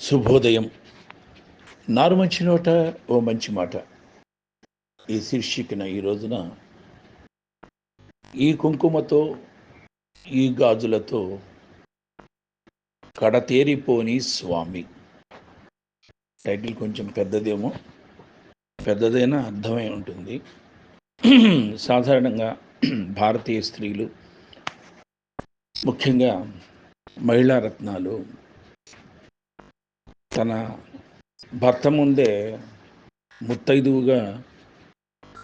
శుభోదయం. నారు మంచి నోట ఓ మంచి మాట. ఈ శీర్షికన ఈ రోజున ఈ కుంకుమతో ఈ గాజులతో కడతేరిపోని స్వామి. టైటిల్ కొంచెం పెద్దదేమో. పెద్దదైనా అర్థమై ఉంటుంది. సాధారణంగా భారతీయ స్త్రీలు ముఖ్యంగా మహిళా రత్నాలు తన భర్త ముందే ముత్తైదువుగా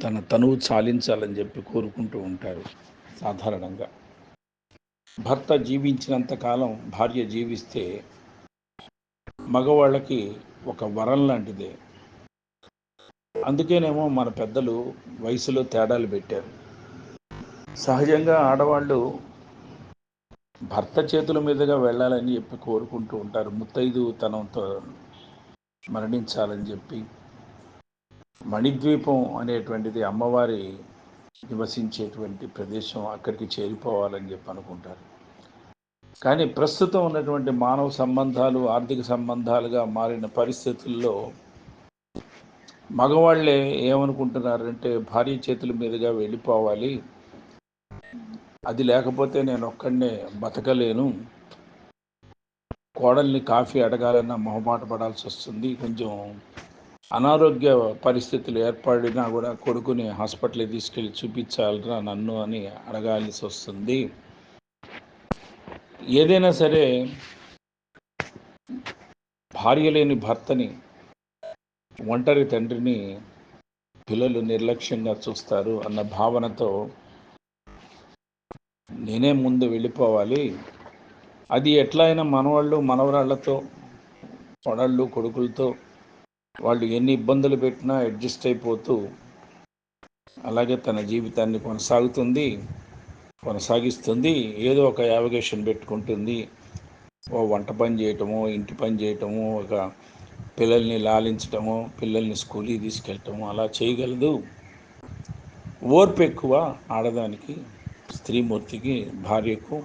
తన తనువు చాలించాలని చెప్పి కోరుకుంటూ ఉంటారు సాధారణంగా. భర్త జీవించినంత కాలం భార్య జీవిస్తే మగవాళ్ళకి ఒక వరం లాంటిదే. అందుకేనేమో మన పెద్దలు వయసులో తేడాలు పెట్టారు. సహజంగా ఆడవాళ్ళు భర్త చేతుల మీదుగా వెళ్ళాలని చెప్పి కోరుకుంటూ ఉంటారు. ముత్తైదు తనంతో మరణించాలని చెప్పి మణిద్వీపం అనేటువంటిది అమ్మవారి నివసించేటువంటి ప్రదేశం అక్కడికి చేరిపోవాలని చెప్పి అనుకుంటారు. కానీ ప్రస్తుతం ఉన్నటువంటి మానవ సంబంధాలు ఆర్థిక సంబంధాలుగా మారిన పరిస్థితుల్లో మగవాళ్ళే ఏమనుకుంటున్నారంటే భార్య చేతుల మీదుగా వెళ్ళిపోవాలి. అది లేకపోతే నేను ఒక్కడనే బతకలేను. కోడల్ని కాఫీ అడగాలన్న మొహమాట పడాల్సి వస్తుంది కొంచెం అనారోగ్య పరిస్థితులు ఏర్పడినా కూడా కొడుకుని హాస్పిటల్కి తీసుకెళ్ళి చూపించాలరా నన్ను అని అడగాల్సి వస్తుంది ఏదైనా సరే భార్య లేని భర్తని ఒంటరి తండ్రిని పిల్లలు నిర్లక్ష్యంగా చూస్తారు అన్న భావనతో నేనే ముందు వెళ్ళిపోవాలి. అది ఎట్లా అయినా మనవాళ్ళు మనవరాళ్ళతో కొడళ్ళు కొడుకులతో వాళ్ళు ఎన్ని ఇబ్బందులు పెట్టినా అడ్జస్ట్ అయిపోతూ అలాగే తన జీవితాన్ని కొనసాగుతుంది కొనసాగిస్తుంది. ఏదో ఒక యావిగేషన్ పెట్టుకుంటుంది. ఓ వంట పని చేయటము ఇంటి పని చేయటము ఒక పిల్లల్ని లాలించటము పిల్లల్ని స్కూల్కి తీసుకెళ్ళటము అలా చేయగలదు. ఓర్పు ఎక్కువ ఆడదానికి. స్త్రీమూర్తికి భార్యకు.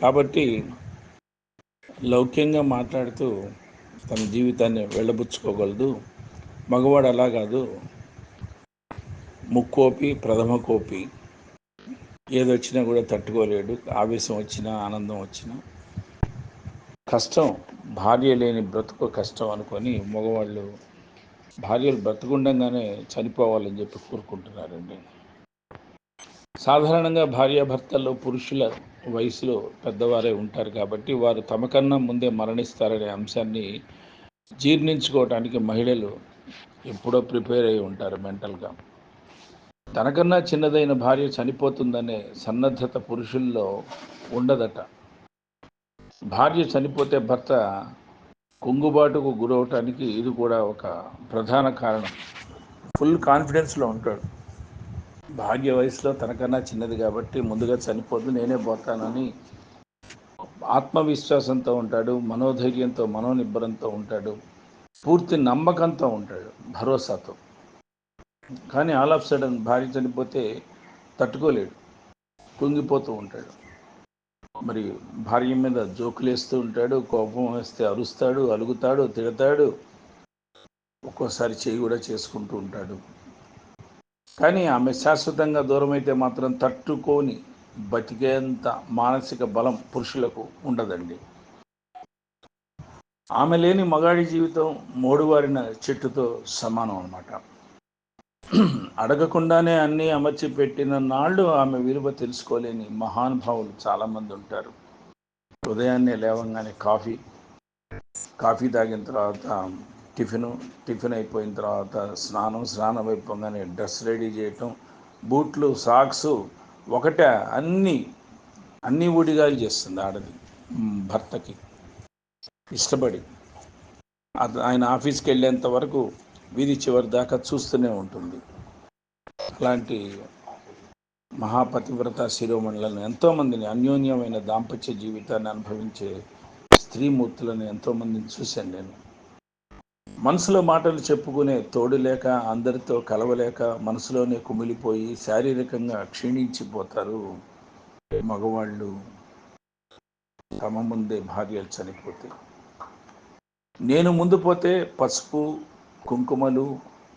కాబట్టి లౌక్యంగా మాట్లాడుతూ తన జీవితాన్ని వెళ్ళబుచ్చుకోగలదు. మగవాడు అలా కాదు. ముక్కోపి ప్రథమ కోపి. ఏదొచ్చినా కూడా తట్టుకోలేడు. ఆవేశం వచ్చినా ఆనందం వచ్చినా. కష్టం భార్య లేని బ్రతుకు కష్టం అనుకొని మగవాళ్ళు భార్యలు బ్రతుకుండగానే చనిపోవాలని చెప్పి కోరుకుంటున్నారండి. సాధారణంగా భార్యాభర్తల్లో పురుషుల వయసులో పెద్దవారే ఉంటారు కాబట్టి వారు తమకన్నా ముందే మరణిస్తారనే అంశాన్ని జీర్ణించుకోవటానికి మహిళలు ఎప్పుడో ప్రిపేర్ అయి ఉంటారు మెంటల్గా. తనకన్నా చిన్నదైన భార్య చనిపోతుందనే సన్నద్ధత పురుషుల్లో ఉండదట. భార్య చనిపోతే భర్త కుంగుబాటుకు గురవటానికి ఇది కూడా ఒక ప్రధాన కారణం. ఫుల్ కాన్ఫిడెన్స్లో ఉంటాడు. భాగ్య వయసులో తనకన్నా చిన్నది కాబట్టి ముందుగా చనిపోద్దు నేనే పోతానని ఆత్మవిశ్వాసంతో ఉంటాడు మనోధైర్యంతో మనోనిబ్బరంతో ఉంటాడు పూర్తి నమ్మకంతో ఉంటాడు భరోసాతో. కానీ ఆల్ ఆఫ్ సడన్ భార్య చనిపోతే తట్టుకోలేడు కుంగిపోతూ ఉంటాడు. మరి భార్య మీద జోకులేస్తూ ఉంటాడు కోపం వేస్తే అరుస్తాడు అలుగుతాడు తిడతాడు ఒక్కోసారి చేయి కూడా చేసుకుంటూ ఉంటాడు. కానీ ఆమె శాశ్వతంగా దూరమైతే మాత్రం తట్టుకొని బతికేంత మానసిక బలం పురుషులకు ఉండదండి. ఆమె లేని మగాడి జీవితం మోడువారిన చెట్టుతో సమానం అన్నమాట. అడగకుండానే అన్నీ అమర్చి పెట్టిన నాళ్ళు ఆమె విలువ తెలుసుకోలేని మహానుభావులు చాలామంది ఉంటారు. ఉదయాన్నే లేవంగానే కాఫీ కాఫీ తాగిన తర్వాత టిఫిన్ టిఫిన్ అయిపోయిన తర్వాత స్నానం స్నానం అయిపోగానే డ్రెస్ రెడీ చేయటం బూట్లు సాక్స్ ఒకటే అన్నీ అన్నీ ఊడిగాలు చేస్తుంది ఆడది భర్తకి. ఇష్టపడి. ఆయన ఆఫీస్కి వెళ్ళేంత వరకు వీధి చివరి దాకా చూస్తూనే ఉంటుంది. అలాంటి మహాపతివ్రత శిరోమణులను ఎంతోమందిని అన్యోన్యమైన దాంపత్య జీవితాన్ని అనుభవించే స్త్రీమూర్తులను ఎంతోమందిని చూశాను నేను. మనసులో మాటలు చెప్పుకునే తోడు లేక అందరితో కలవలేక మనసులోనే కుమిలిపోయి శారీరకంగా క్షీణించిపోతారు మగవాళ్ళు. తమ ముందే భార్యలు చనిపోతే నేను ముందు పోతే పసుపు కుంకుమలు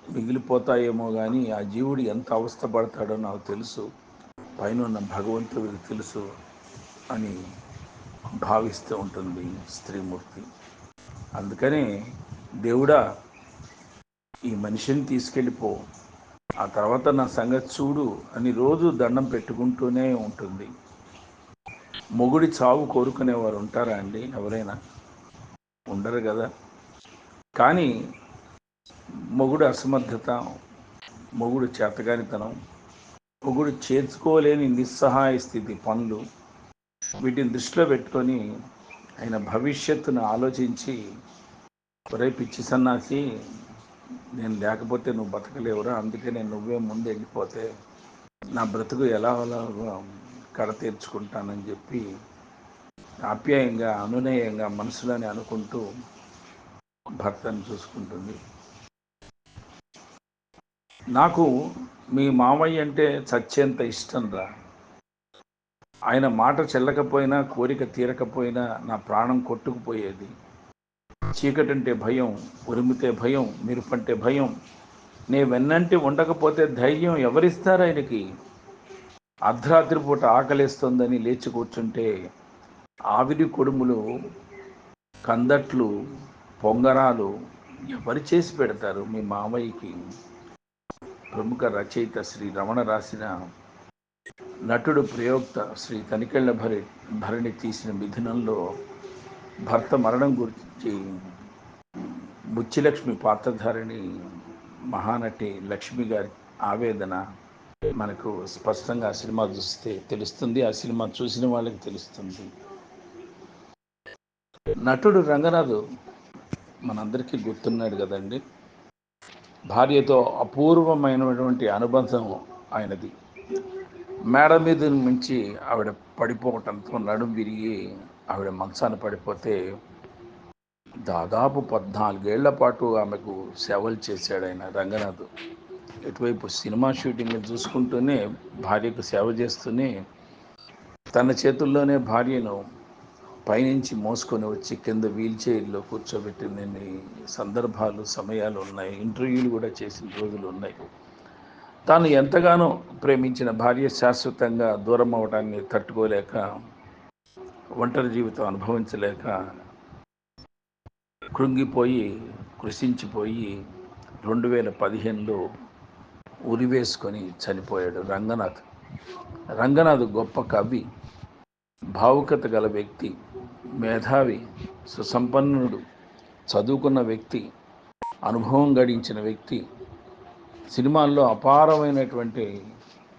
మిగిలిపోతాయేమో కానీ ఆ జీవుడు ఎంత అవస్థపడతాడో నాకు తెలుసు. పైన ఉన్న భగవంతుడికి తెలుసు అని భావిస్తూ ఉంటుంది స్త్రీమూర్తి. అందుకనే దేవుడా ఈ మనిషిని తీసుకెళ్ళిపో. ఆ తర్వాత నా సంగతి చూడు అని రోజు దండం పెట్టుకుంటూనే ఉంటుంది. మొగుడి చావు కోరుకునేవారు ఉంటారా అండి? ఎవరైనా? ఉండరు కదా. కానీ మొగుడు అసమర్థత మొగుడు చేతగానితనం మొగుడు చేర్చుకోలేని నిస్సహాయ స్థితి పనులు వీటిని దృష్టిలో పెట్టుకొని ఆయన భవిష్యత్తును ఆలోచించి ఒరే పిచ్చి సన్నాసి నేను లేకపోతే నువ్వు బతకలేవురా అందుకే నేను నువ్వే ముందు వెళ్ళిపోతే నా బ్రతుకు ఎలా అలా కడ తీర్చుకుంటానని చెప్పి ఆప్యాయంగా అనునయంగా మనసులోనే అనుకుంటూ భర్తను చూసుకుంటుంది. నాకు మీ మామయ్య అంటే చచ్చేంత ఇష్టం రా. ఆయన మాట చెల్లకపోయినా కోరిక తీరకపోయినా నా ప్రాణం కొట్టుకుపోయేది. చీకటంటే భయం ఉరిమితే భయం మిరుపంటే భయం. నే వెన్నంటి ఉండకపోతే ధైర్యం ఎవరిస్తారు ఆయనకి? అర్ధరాత్రి పూట ఆకలిస్తుందని లేచి కూర్చుంటే ఆవిరి కొడుములు కందట్లు పొంగరాలు ఎవరు చేసి పెడతారు మీ మామయ్యకి? ప్రముఖ రచయిత శ్రీ రమణ రాసిన నటుడు ప్రయోక్త శ్రీ తనికెళ్ళ భరి భరణి తీసిన మిథునంలో భర్త మరణం గురించి బుచ్చిలక్ష్మి పాత్రధారిణి మహానటి లక్ష్మి గారి ఆవేదన మనకు స్పష్టంగా ఆ సినిమా చూస్తే తెలుస్తుంది. ఆ సినిమా చూసిన వాళ్ళకి తెలుస్తుంది. నటుడు రంగనాథు మనందరికీ గుర్తున్నాడు కదండి. భార్యతో అపూర్వమైనటువంటి అనుబంధం ఆయనది. మేడ మీద నుంచి ఆవిడ పడిపోవటంతో నడుం విరిగి ఆవిడ మంచాన పడిపోతే దాదాపు పద్నాలుగేళ్ళ పాటు ఆమెకు సేవలు చేశాడు ఆయన రంగనాథ్. ఇటువైపు సినిమా షూటింగ్ చూసుకుంటూనే భార్యకు సేవ చేస్తూనే తన చేతుల్లోనే భార్యను పైనుంచి మోసుకొని వచ్చి కింద వీల్ చైర్లో కూర్చోబెట్టిన సందర్భాలు సమయాలు ఉన్నాయి. ఇంటర్వ్యూలు కూడా చేసిన రోజులు ఉన్నాయి. తాను ఎంతగానో ప్రేమించిన భార్య శాశ్వతంగా దూరం అవడాన్ని తట్టుకోలేక ఒంటరి జీవితం అనుభవించలేక కృంగిపోయి కృషించిపోయి రెండు వేల పదిహేనులో ఉరివేసుకొని చనిపోయాడు రంగనాథ్. రంగనాథ్ గొప్ప కవి భావుకత గల వ్యక్తి మేధావి సుసంపన్నుడు చదువుకున్న వ్యక్తి అనుభవం గడించిన వ్యక్తి సినిమాల్లో అపారమైనటువంటి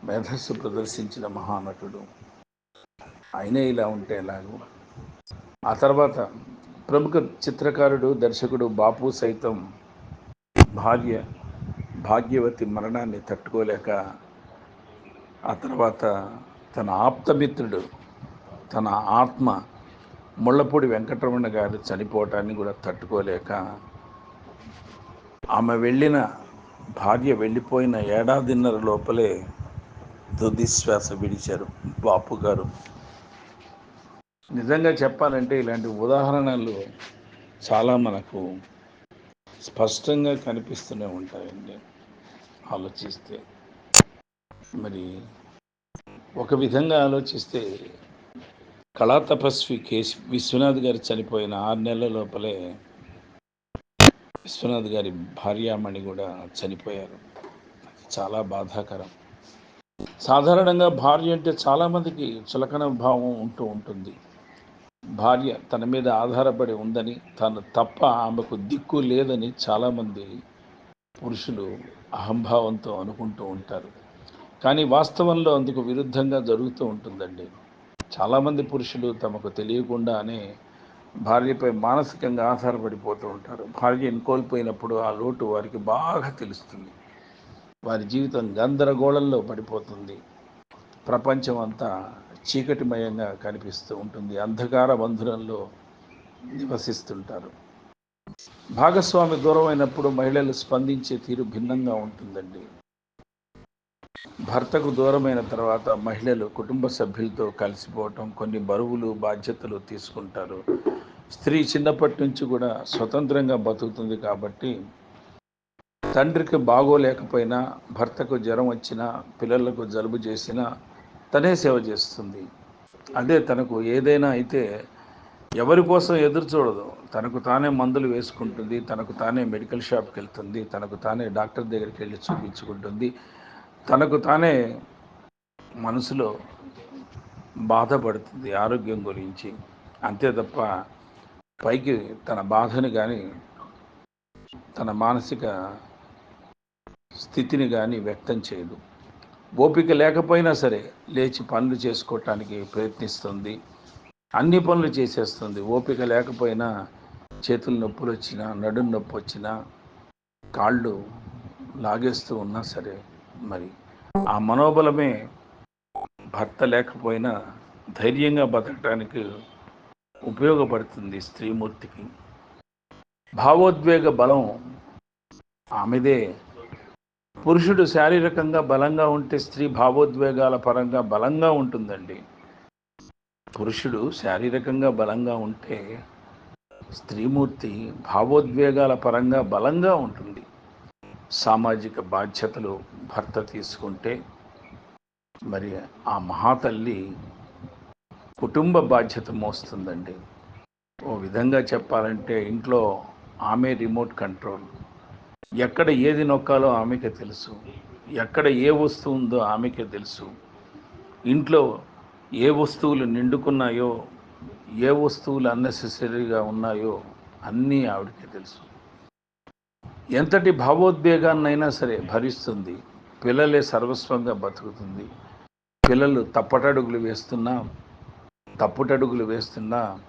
మేధస్సు ప్రదర్శించిన మహానటుడు. ఆయనే ఇలా ఉంటే ఎలాగో. ఆ తర్వాత ప్రముఖ చిత్రకారుడు దర్శకుడు బాపు సైతం భార్య భాగ్యవతి మరణాన్ని తట్టుకోలేక ఆ తర్వాత తన ఆప్తమిత్రుడు తన ఆత్మ ముళ్ళపూడి వెంకటరమణ గారు చనిపోవటాన్ని కూడా తట్టుకోలేక ఆమె వెళ్ళిన భార్య వెళ్ళిపోయిన ఏడాదిన్నర లోపలే తుదిశ్వాస విడిచారు బాపు గారు. నిజంగా చెప్పాలంటే ఇలాంటి ఉదాహరణలు చాలా మనకు స్పష్టంగా కనిపిస్తూనే ఉంటాయండి. ఆలోచిస్తే. మరి ఒక విధంగా ఆలోచిస్తే కళా తపస్వి కేసి విశ్వనాథ్ గారు చనిపోయిన ఆరు నెలల లోపలే విశ్వనాథ్ గారి భార్యామణి కూడా చనిపోయారు. చాలా బాధాకరం. సాధారణంగా భార్య అంటే చాలామందికి చులకన భావం ఉంటూ ఉంటుంది. భార్య తన మీద ఆధారపడి ఉందని తను తప్ప ఆమెకు దిక్కు లేదని చాలామంది పురుషులు అహంభావంతో అనుకుంటూ ఉంటారు. కానీ వాస్తవంలో అందుకు విరుద్ధంగా జరుగుతూ ఉంటుందండి. చాలామంది పురుషులు తమకు తెలియకుండానే భార్యపై మానసికంగా ఆధారపడిపోతూ ఉంటారు. భార్యను కోల్పోయినప్పుడు ఆ లోటు వారికి బాగా తెలుస్తుంది. వారి జీవితం గందరగోళంలో పడిపోతుంది. ప్రపంచం అంతా చీకటిమయంగా కనిపిస్తూ ఉంటుంది. అంధకార బంధురంలో నివసిస్తుంటారు. భాగస్వామి దూరం అయినప్పుడు మహిళలు స్పందించే తీరు భిన్నంగా ఉంటుందండి. భర్తకు దూరమైన తర్వాత మహిళలు కుటుంబ సభ్యులతో కలిసిపోవటం కొన్ని బరువులు బాధ్యతలు తీసుకుంటారు. స్త్రీ చిన్నప్పటి నుంచి కూడా స్వతంత్రంగా బతుకుతుంది కాబట్టి తండ్రికి బాగోలేకపోయినా భర్తకు జ్వరం వచ్చినా పిల్లలకు జలుబు చేసినా తనే సేవ చేస్తుంది. అదే తనకు ఏదైనా అయితే ఎవరి కోసం ఎదురు చూడదు. తనకు తానే మందులు వేసుకుంటుంది తనకు తానే మెడికల్ షాప్కి వెళ్తుంది తనకు తానే డాక్టర్ దగ్గరికి వెళ్ళి చూపించుకుంటుంది. తనకు తానే మనసులో బాధపడుతుంది ఆరోగ్యం గురించి. అంతే తప్ప పైకి తన బాధని కానీ తన మానసిక స్థితిని కానీ వ్యక్తం చేయదు. ఓపిక లేకపోయినా సరే లేచి పనులు చేసుకోవటానికి ప్రయత్నిస్తుంది. అన్ని పనులు చేసేస్తుంది. ఓపిక లేకపోయినా చేతులు నొప్పులు వచ్చినా నడుం నొప్పి వచ్చినా కాళ్ళు లాగేస్తూ ఉన్నా సరే మరి ఆ మనోబలమే భర్త లేకపోయినా ధైర్యంగా బతకడానికి ఉపయోగపడుతుంది స్త్రీమూర్తికి. భావోద్వేగ బలం ఆమెదే పురుషుడు శారీరకంగా బలంగా ఉంటే స్త్రీ భావోద్వేగాల పరంగా బలంగా ఉంటుందండి. పురుషుడు శారీరకంగా బలంగా ఉంటే స్త్రీమూర్తి భావోద్వేగాల పరంగా బలంగా ఉంటుంది. సామాజిక బాధ్యతలు భర్త తీసుకుంటే మరి ఆ మహాతల్లి కుటుంబ బాధ్యత మోస్తుందండి. ఓ విధంగా చెప్పాలంటే ఇంట్లో ఆమె రిమోట్ కంట్రోల్. ఎక్కడ ఏది నొక్కాలో ఆమెకే తెలుసు. ఎక్కడ ఏ వస్తువు ఉందో ఆమెకే తెలుసు. ఇంట్లో ఏ వస్తువులు నిండుకున్నాయో ఏ వస్తువులు అన్నెసెసరీగా ఉన్నాయో అన్నీ ఆవిడకే తెలుసు. ఎంతటి భావోద్వేగాన్నైనా సరే భరిస్తుంది. పిల్లలే సర్వస్వంగా బతుకుతుంది. పిల్లలు తప్పటడుగులు వేస్తున్నా తప్పుటడుగులు వేస్తున్నా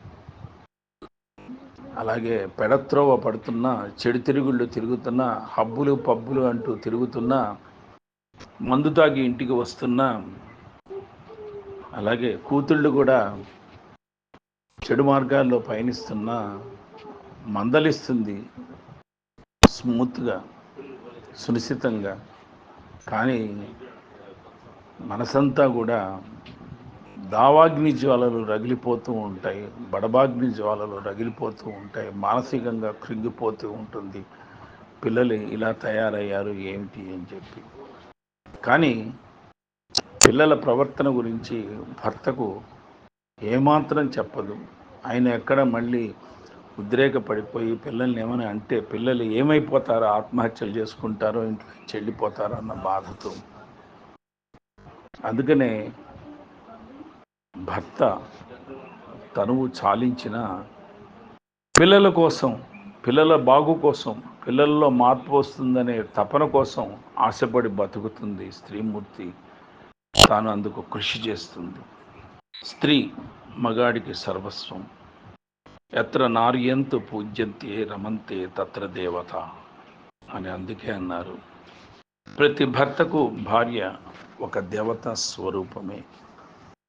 అలాగే పెడత్రోవ పడుతున్న చెడు తిరుగుళ్ళు తిరుగుతున్న హబ్బులు పబ్బులు అంటూ తిరుగుతున్న మందు తాగి ఇంటికి వస్తున్నా అలాగే కూతుళ్ళు కూడా చెడు మార్గాల్లో పయనిస్తున్న మందలిస్తుంది స్మూత్గా సునిశ్చితంగా. కానీ మనసంతా కూడా దావాగ్ని జ్వాలలు రగిలిపోతూ ఉంటాయి బడబాగ్ని జ్వాలలు రగిలిపోతూ ఉంటాయి మానసికంగా కృంగిపోతూ ఉంటుంది. పిల్లలు ఇలా తయారయ్యారు ఏమిటి అని చెప్పి. కానీ పిల్లల ప్రవర్తన గురించి భర్తకు ఏమాత్రం చెప్పదు. ఆయన ఎక్కడ మళ్ళీ ఉద్రేకపడిపోయి పిల్లల్ని ఏమైనా అంటే పిల్లలు ఏమైపోతారో ఆత్మహత్యలు చేసుకుంటారో ఇంట్లో చెల్లిపోతారో అన్న బాధతో. అందుకనే భర్త తనువు చాలించిన పిల్లల కోసం పిల్లల బాగు కోసం పిల్లల్లో మార్పు వస్తుందనే తపన కోసం ఆశపడి బతుకుతుంది స్త్రీమూర్తి. తాను అందుకు కృషి చేస్తుంది. స్త్రీ మగాడికి సర్వస్వం. ఎత్ర నార్యంతు పూజ్యంతే రమంతే తత్ర దేవత అని అందుకే అన్నారు. ప్రతి భర్తకు భార్య ఒక దేవతా స్వరూపమే.